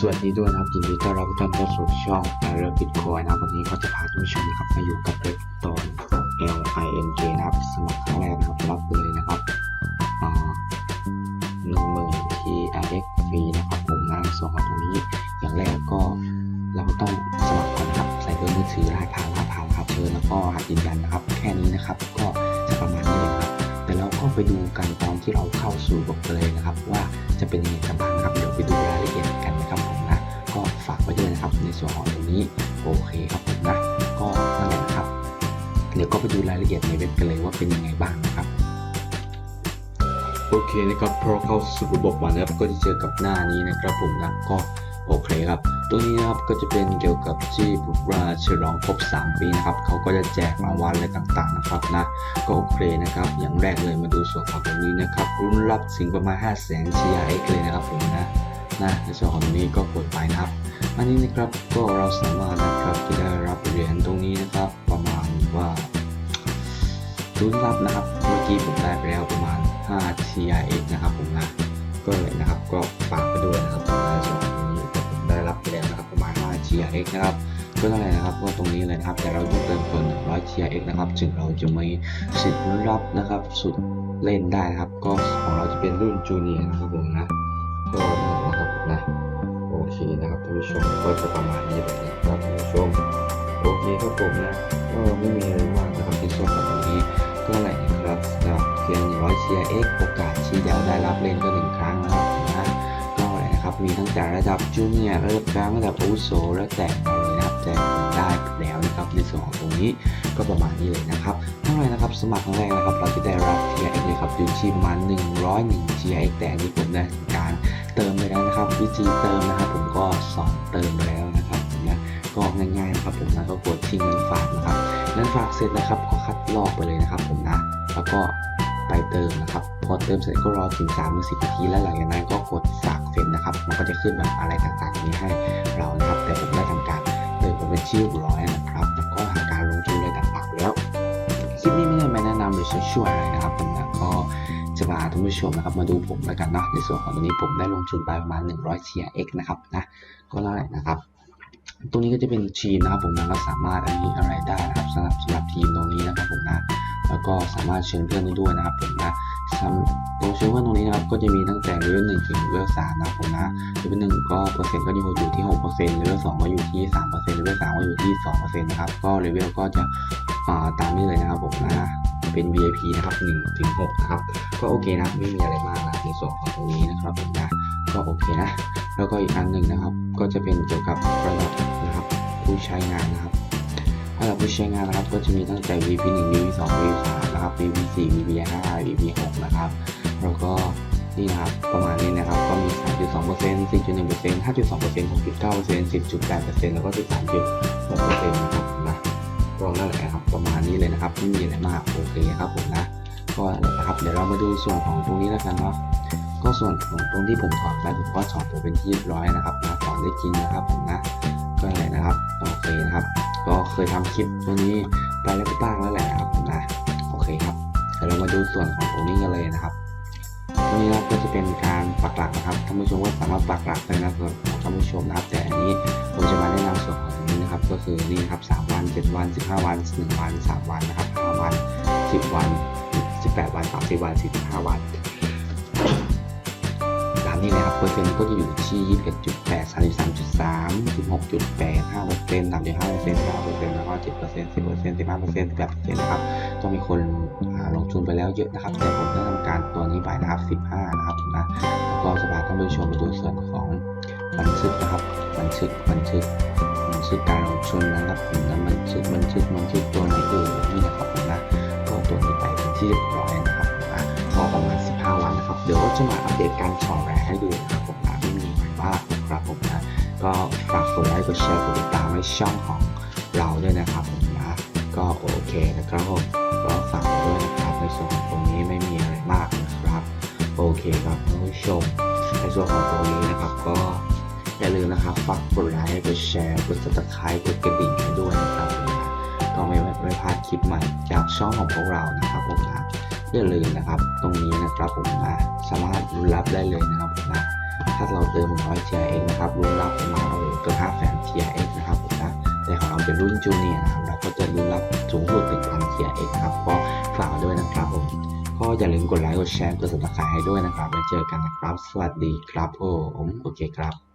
สวัสดีด้วยนะครับยินดีต้อนรับทุกท่านเข้าสู่ช่องเรือบิตคอยนะครับวันนี้ก็จะพาท่านผู้ชมนะครับมาอยู่กับเว็บตอน L I N J นะครับสมัครครั้งแรกนะครับรับเลยนะครับหนึ่งหมื่น T R X ฟรีนะครับผมนะในส่วนของตรงนี้ อย่างแรกก็เราต้องสมัครก่อนนะครับใส่เบอร์มือถือรหัสผ่านรหัสผ่านครับเชิญแล้วก็รหัสยืนยันนะครับ แค่นี้นะครับก็จะประมาณนี้เลยครับแต่เราก็ไปดูกันตอนที่เราเข้าสู่ระบบกันเลยนะครับ ว่าจะเป็นยังไงกันบ้างครับเดี๋ยวไปดูรายละเอียดกัน ส่วนของตรงนี้โอเคครับผมนะก็นั่นแหละนะครับเดี๋ยวก็ไปดูรายละเอียดในเว็บกันเลยว่าเป็นยังไงบ้างนะครับโอเคนะครับพอเข้าสู่ระบบมานะครับก็จะเจอกับหน้านี้นะครับผมนะก็โอเคครับตรงนี้นะครับก็จะเป็นเกี่ยวกับที่ผมว่าฉลองครบ 3 ปีนะครับเขาก็จะแจกรางวัลอะไรต่างๆนะครับนะก็โอเคนะครับ อย่างแรกเลยมาดูส่วนของตรงนี้นะครับรุ่นรับสิ่งประมาณ 5 0 0 0 0 0 TRX เลยนะครับผมนะนะในส่วนของตรงนี้ก็กดไปนะครับ อันนี้นะครับก็เราสามารถนะครับจะได้รับเหรียญตรงนี้นะครับ ประมาณว่ารุ่นรับนะครับ เมื่อกี้ผมได้ไปแล้วประมาณ 5 TRX นะครับผมนะก็เลยนะครับก็ฝากไปด้วยนะครับในส่วนนี้ผมได้รับไปแล้วนะครับประมาณ 5 TRX นะครับก็เท่าไหร่นะครับก็ตรงนี้เลยนะครับแต่เราต้องเติมเกิน100 TRX นะครับจึงเราจะมีสิทธิ์รุ่นรับนะครับ สุดเล่นได้นะครับ ก็ของเราจะเป็นรุ่นจูเนียร์นะครับผมนะก็นั่นนะครับนะ เคนะครับท่านผู้ชมก็จะประมาณนี้แบบนี้ครับท่านผู้ชมโอเคครับผมนะก็ไม่มีอะไรมากนะครับในส่วนของตรงนี้ก็อะไรนะครับสำหรับเพียง100 CRX โอกาสที่จะได้รับเล่นก็หนึ่งครั้งนะครับนะก็อะไรนะครับมีตั้งแต่ระดับจูเนียร์ระดับกลางระดับอาวุโสแล้วแต่เราเลยนะครับแต่ได้แล้วนะครับในส่วนของตรงนี้ก็ประมาณนี้เลยนะครับ ครับสมัครครั้งแรกนะครับ เราจะได้รับ TRX เลยครับอยู่ที่ประมาณ101 TRX แต่อันนี้ผมได้การเติมไปแล้วนะครับ วิธีเติมนะครับผมก็สอนเติมไปแล้วนะครับผมนะก็ง่ายๆนะครับผมนะก็กดที่เงินฝากนะครับเงินฝากเสร็จนะครับก็คัดลอกไปเลยนะครับ ผมนะแล้วก็ไปเติมนะครับ พอเติมเสร็จก็รอถึง3ามสิบนาทีแล้วหลังจากนั้นก็กดฝากเซ็นนะครับ มันก็จะขึ้นแบบอะไรต่างๆ นี้ให้เรานะครับ แต่ผมได้ทำการเติมเป็นที่เรียบร้อยนะครับแต่ก็ทำการลงทุนอะไรต่างๆแล้ว มาแนะนำหรือช่วยนะครับผมนะก็จะพาท่านผู้ชมนะครับมาดูผมแล้วกันเนาะในส่วนของตรงนี้ผมได้ลงทุนไปประมาณ 100 TRX นะครับนะก็ได้นะครับตรงนี้ก็จะเป็นทีมนะครับผมนะก็สามารถอันนี้อะไรได้นะครับสำหรับสำหรับทีมตรงนี้นะครับผมนะแล้วก็สามารถเชิญเพื่อนได้ด้วยนะครับผมนะสำตรงเชิญเพื่อนตรงนี้นะครับก็จะมีตั้งแต่เลเวลหนึ่งถึงเลเวลสามนะครับผมนะเลเวลหนึ่งก็เปอร์เซ็นต์ก็อยู่อยู่ที่หกเปอร์เซ็นต์เลเวลสองก็อยู่ที่สามเปอร์เซ็นต์เลเวลสามก็อยู่ที่สองเปอร์เซ็นต์นะครับก็เลเวลก็จะอ่าตามนี้เลยนะครับผมนะ เป็น VIP นะครับ1ถึง6นะครับ ก็โอเคนะไม่มีอะไรมากนะในส่วนของตรงนี้นะครับผมนะก็โอเคนะ แล้วก็อีกอันหนึ่งนะครับ ก็จะเป็นเกี่ยวกับระดับนะครับ ผู้ใช้งานนะครับระดับผู้ใช้งานนะครับ ก็จะมีตั้งแต่ V.I.P. 1 V.I.P. 2 V.I.P. 3นะครับ V.I.P. 4 V.I.P. 5 V.I.P. 6นะครับแล้วก็นี่นะครับประมาณนี้นะครับก็มี 3.2% 4.1% 5.2% 6.9% 10.8%แล้วก็13.6%นะครับนะ ก็นั่นแหละครับประมาณนี้เลยนะครับไม่มีอะไรมากโอเคครับผมนะก็นะนะครับเดี๋ยวเรามาดูส่วนของตรงนี้แล้วกันเนาะก็ส่วนของตรงที่ผมถอดไปผมก็ถอดไปเป็นที่เรียบร้อยนะครับนะถอดได้จริงนะครับผมนะก็อะไรนะครับโอเคนะครับ ก็เคยทำคลิปตรงนี้ไปแล้วบ้างแล้วแหละนะครับผมนะโอเคครับเดี๋ยวเรามาดูส่วนของตรงนี้กันเลยนะครับ ตรงนี้นะครับก็จะเป็นการปักหลักนะครับท่านผู้ชมก็สามารถปักหลักได้นะส่วนขอท่านผู้ชมนะครับ แต่อันนี้ผมจะมาแนะนำส่วนของนี้นะครับ ก็คือนี่นะครับ3วัน 7 วัน 15 วัน 1 วัน 3 วันนะครับ5วัน 10 วัน 18 วัน 30 วัน 45 วัน ตามนี้นะครับเปอร์เซ็นต์ก็จะอยู่ที่21.8 33.3 16.8 5เปอร์เซ็นต์35เปอร์เซ็นต์9เปอร์เซ็นต์แล้วก็7เปอร์เซ็นต์10เปอร์เซ็นต์15เปอร์เซ็นต์18เปอร์เซ็นต์นะครับต้องมีคนลงทุนไปแล้วเยอะนะครับ แต่ผมได้ทำการตัวนี้ไปนะครับ15นะครับนะแล้วก็จะพาท่านผู้ชมไปดูส่วนของบันทึกนะครับบันทึกบันทึกบันทึกการลงทุนนะครับผมนะบันทึกบันทึกบันทึกตัวไหนเอ่ยนี่นะครับผมนะก็ตัวนี้ไปเป็นที่เรียบร้อยนะ เดี๋ยวจะมาอัปเดตการฉ่องแรงให้ดูนะครับผมนะไม่มีอะไรมากนะครับผมนะ ก็ฝากกดไลค์กดแชร์กดติดตามให้ช่องของเราด้วยนะครับผมนะ ก็โอเคนะครับผมก็ฝากไว้ด้วยนะครับในส่วนของตรงนี้ไม่มีอะไรมากนะครับ โอเคครับท่านผู้ชม ในส่วนของตรงนี้นะครับก็อย่าลืมนะครับฝากกดไลค์กดแชร์กด subscribe กดกระดิ่งให้ด้วยนะครับผมนะก็ไม่ไม่พลาดคลิปใหม่จากช่องของพวกเรานะครับผมนะ อย่าลืมนะครับ ตรงนี้นะครับผมนะสามารถรับได้เลยนะครับผมนะถ้าเราเติมร้อย TRX นะครับรุนรับประมาณเกือบ5แสน TRX นะครับผมนะแต่ของเราเป็นรุ่นจูเนียร์นะครับเราก็จะรุนรับสูงสุดถึงพัน TRX นะครับก็ฝากด้วยนะครับผมก็อย่าลืมกดไลค์กดแชร์กด subscribe ให้ด้วยนะครับแล้วเจอกันนะครับ สวัสดีครับผมโอเคครับ